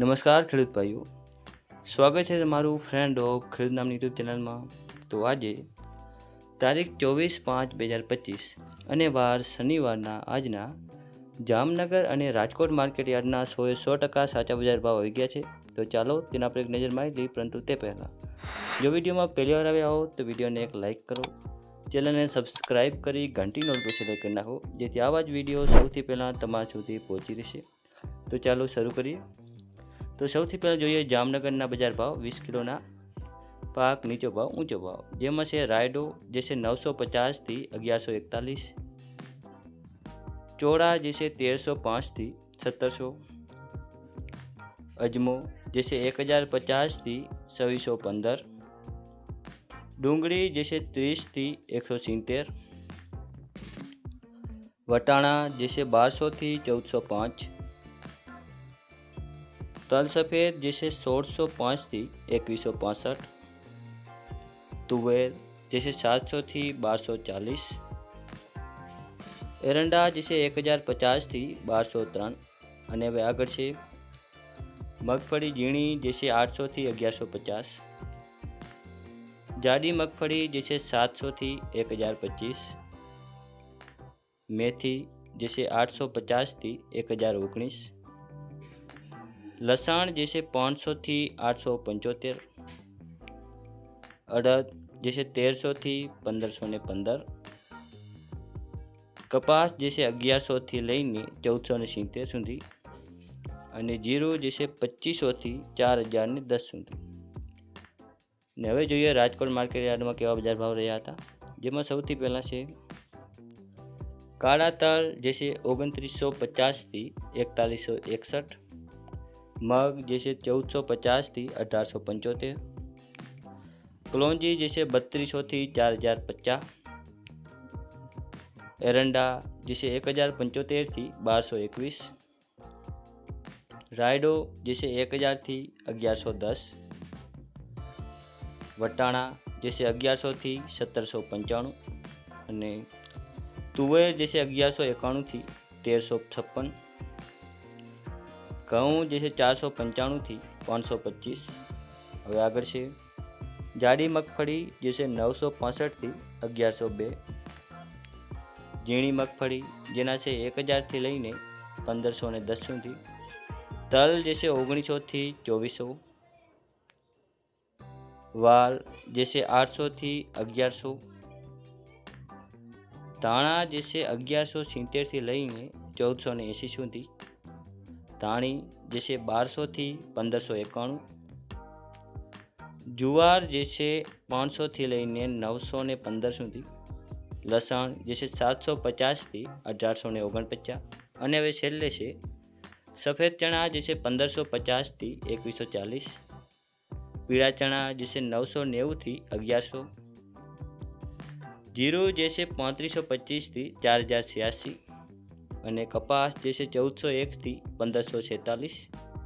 નમસ્કાર, ખેડૂત ભાઈઓ. સ્વાગત છે તમારું ફ્રેન્ડ ઓફ ખેડૂત નામની યુટ્યુબ ચેનલમાં. તો આજે તારીખ ચોવીસ પાંચ બે હજાર પચીસ અને વાર શનિવારના આજના જામનગર અને રાજકોટ માર્કેટ યાર્ડના સોએ સો ટકા સાચા બજાર ભાવ આવી ગયા છે. તો ચાલો તેના પર એક નજર મારી લઈએ, પરંતુ તે પહેલાં જો વિડીયોમાં પહેલીવાર આવ્યા હો, તો વિડીયોને એક લાઇક કરો. ચેનલને સબસ્ક્રાઇબ કરી ઘંટી નોટિફિકેશન કરી નાખો, જેથી આવા જ વીડિયો સૌથી પહેલાં તમારા સુધી પહોંચી રહેશે. તો ચાલો શરૂ કરીએ. તો સૌથી પહેલાં જોઈએ જામનગરના બજાર ભાવ, વીસ કિલોના પાક, નીચો ભાવ, ઊંચો ભાવ. જેમાં છે રાયડો, જે છે નવસો પચાસથી અગિયારસો એકતાલીસ. ચોળા જે છે તેરસો પાંચથી સત્તરસો. અજમો જે છે એક હજાર પચાસથી છવ્વીસો પંદર. ડુંગળી જે છે ત્રીસથી એકસો સિત્તેર. વટાણા જે છે બારસોથી ચૌદસો પાંચ. તલ સફેદ, જે છે સોળસો પાંચથી એકવીસો પાસઠ. તુવેર, જે છે સાતસોથી બારસો ચાલીસ. એરંડા, જે છે એક હજાર પચાસથી બારસો ત્રણ. અને હવે આગળ છે મગફળી, ઝીણી, જે છે આઠસોથી અગિયારસો પચાસ. જાડી મગફળી, જે છે સાતસોથી એક હજાર પચીસ. મેથી, જે છે આઠસો પચાસથી એક હજાર ઓગણીસ. લસણ જે છે પાંચસોથી આઠસો પંચોતેર અડદ જે છે તેરસોથી પંદરસો ને પંદર, કપાસ જે છે અગિયારસોથી લઈને ચૌદસો ને સિત્તેર સુધી અને જીરું છે પચીસોથી ચાર હજારને દસ સુધી. ને હવે જોઈએ રાજકોટ માર્કેટ યાર્ડમાં કેવા બજાર ભાવ રહ્યા હતા. જેમાં સૌથી પહેલાં છે કાળા તલ છે ઓગણત્રીસો પચાસથી એકતાલીસો એકસઠ મગ જે છે ચૌદસો પચાસથી અઢારસો પંચોતેર કલોંજી જે છે બત્રીસોથી ચાર હજાર પચાસ એરંડા જે છે એક હજાર પંચોતેરથી બારસો એકવીસ રાયડો જે છે એક હજારથી અગિયારસો દસ વટાણા જે છે અગિયારસોથી સત્તરસો પંચાણું અને તુવેર જે છે અગિયારસો એકાણુંથી તેરસો છપ્પન ઘઉં જે છે ચારસો પંચાણુંથી પાંચસો પચીસ. હવે આગળ છે. જાડી મગફળી જે છે નવસો પાસઠથી અગિયારસો બે. ઝીણી મગફળી જેના છે એક હજારથી લઈને પંદરસો ને દસ સુધી. તલ જે છે ઓગણીસોથી ચોવીસો. વાલ જે છે આઠસોથી અગિયારસો. ધાણા જે છે અગિયારસો સિત્તેરથી લઈને ચૌદસો ને એંસી સુધી. ધાણી જે છે બારસોથી પંદરસો એકાણું. જુવાર જે છે પાંચસોથી લઈને નવસો ને પંદર સુધી. લસણ જે છે સાતસો પચાસથી અઢારસો ને ઓગણપચાસ. અને હવે છેલ્લે છે સફેદ ચણા જે છે પંદરસો પચાસથી એકવીસો ચાલીસ. પીળા ચણા જે છે નવસો નેવુંથી અગિયારસો. જીરું જે છે પાંત્રીસો પચીસથી ચાર હજાર છ્યાસી. અને કપાસ જે છે ચૌદસો એકથી પંદરસો છેતાલીસ.